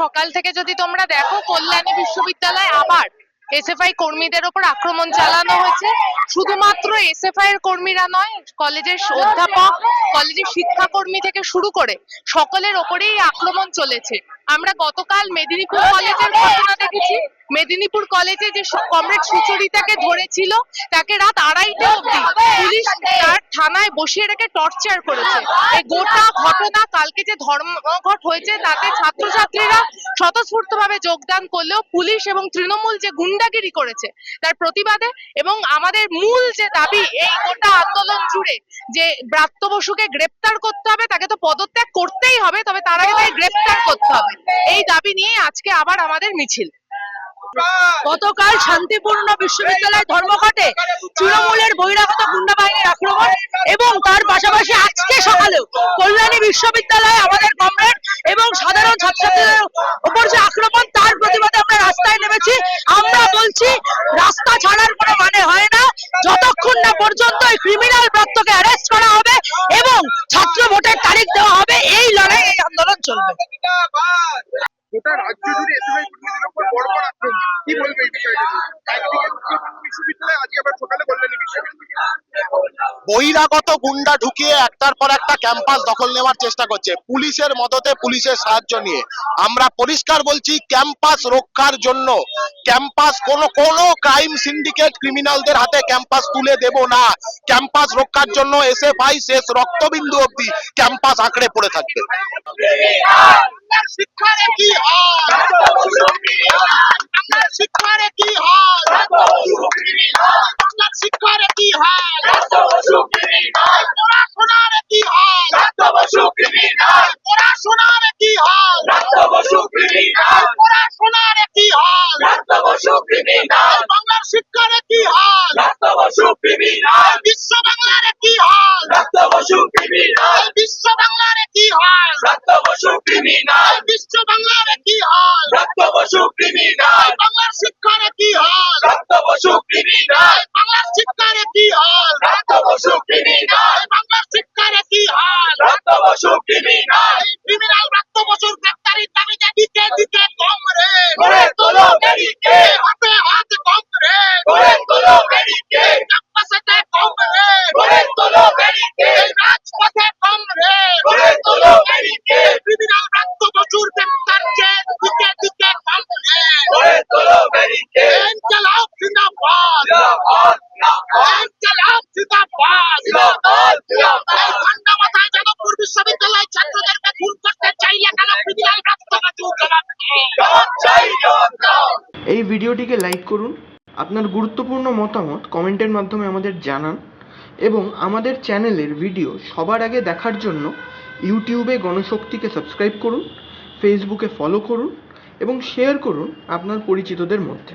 সকাল থেকে যদি তোমরা দেখো, কল্যাণী বিশ্ববিদ্যালয় আবার এসএফআই কর্মীদের ওপর আক্রমণ চালানো হয়েছে। শুধুমাত্র এসএফআই এর কর্মীরা নয়, কলেজের অধ্যাপক, কলেজের শিক্ষাকর্মী থেকে শুরু করে সকলের ওপরেই আক্রমণ চলেছে। আমরা গতকাল মেদিনীপুর কলেজের ঘটনা দেখেছি। মেদিনীপুর কলেজে যে কমরেড সুচরিতাকে ধরেছিল, তাকে রাত আড়াইটে অবধি পুলিশ তার থানায় বসিয়ে রেখে টর্চার করেছে। এই গোটা ঘটনা কালকে যে ধর্মঘট হয়েছে, তাতে ছাত্রছাত্রীরা স্বতঃস্ফূর্তভাবে যোগদান করলেও পুলিশ এবং তৃণমূল যে গুন্ডাগিরি করেছে, তার প্রতিবাদে এবং আমাদের মূল যে দাবি, এই গোটা আন্দোলন জুড়ে যে ব্রাত্য বসুকে গ্রেপ্তার করতে হবে, তাকে তো পদত্যাগ করতেই হবে, তবে তার আগে তাকে গ্রেপ্তার করতে হবে। এই দাবি নিয়ে আজকে আবার আমাদের মিছিল। গতকাল শান্তিপূর্ণ বিশ্ববিদ্যালয় ধর্মঘটে তৃণমূলের বহিরাগত গুন্ডা বাহিনীর আক্রমণ এবং তার পাশাপাশি আজকে সকালেও কল্যাণী বিশ্ববিদ্যালয়ে আমাদের কমরেড এবং সাধারণ ছাত্রছাত্রীদের উপর যে আক্রমণ, তার প্রতিবাদে আমরা রাস্তায় নেমেছি। আমরা বলছি, রাস্তা ছাড়ার কোনো মানে হয় না। যতক্ষণ না পর্যন্ত এই ক্রিমিনাল প্রাপ্তকে অ্যারেস্ট করা হবে এবং ছাত্র ভোটের তারিখ দেওয়া হবে, এই লড়াই এই আন্দোলন চলবে। গোটা রাজ্য জুড়ে কর্মীদের উপর বড় বড় আক্রমণ। কি বলবে এই বিষয়টা একদিকে আজকে আবার সকালে বিশ্ববিদ্যালয়। বহিরাগত গুন্ডা ঢুকিয়ে একটার পর একটা ক্যাম্পাস দখল নেওয়ার চেষ্টা করছে। পুলিশের মদতে পুলিশের সাহায্য নিয়ে। আমরা পরিষ্কার বলছি ক্যাম্পাস রক্ষার জন্য। ক্যাম্পাস কোন কোন ক্রাইম সিন্ডিকেট ক্রিমিনালদের হাতে ক্যাম্পাস তুলে দেব না। ক্যাম্পাস রক্ষার জন্য এসএফআই শেষ রক্তবিন্দু অবধি ক্যাম্পাস আঁকড়ে পড়ে থাকবে। শিক্ষারে কি হয়? বাংলার শিক্ষারে কি হয়? বাংলার শিক্ষারে কি হয়? পড়াশোনারে কি হয়? পড়াশোনারে কি হয়? পড়াশোনারে কি হয়? বাংলার শিক্ষারে কি হয়? বিশ্ব বাংলারে কি হয়? বিশ্ব বাংলারে কি হয়? বিশ্ব বাংলারে কি হয়? এই ভিডিওটিকে লাইক করুন, আপনার গুরুত্বপূর্ণ মতামত কমেন্টের মাধ্যমে আমাদের জানান এবং আমাদের চ্যানেলের ভিডিও সবার আগে দেখার জন্য ইউটিউবে গণশক্তিকে সাবস্ক্রাইব করুন, ফেসবুকে ফলো করুন এবং শেয়ার করুন আপনার পরিচিতদের মধ্যে।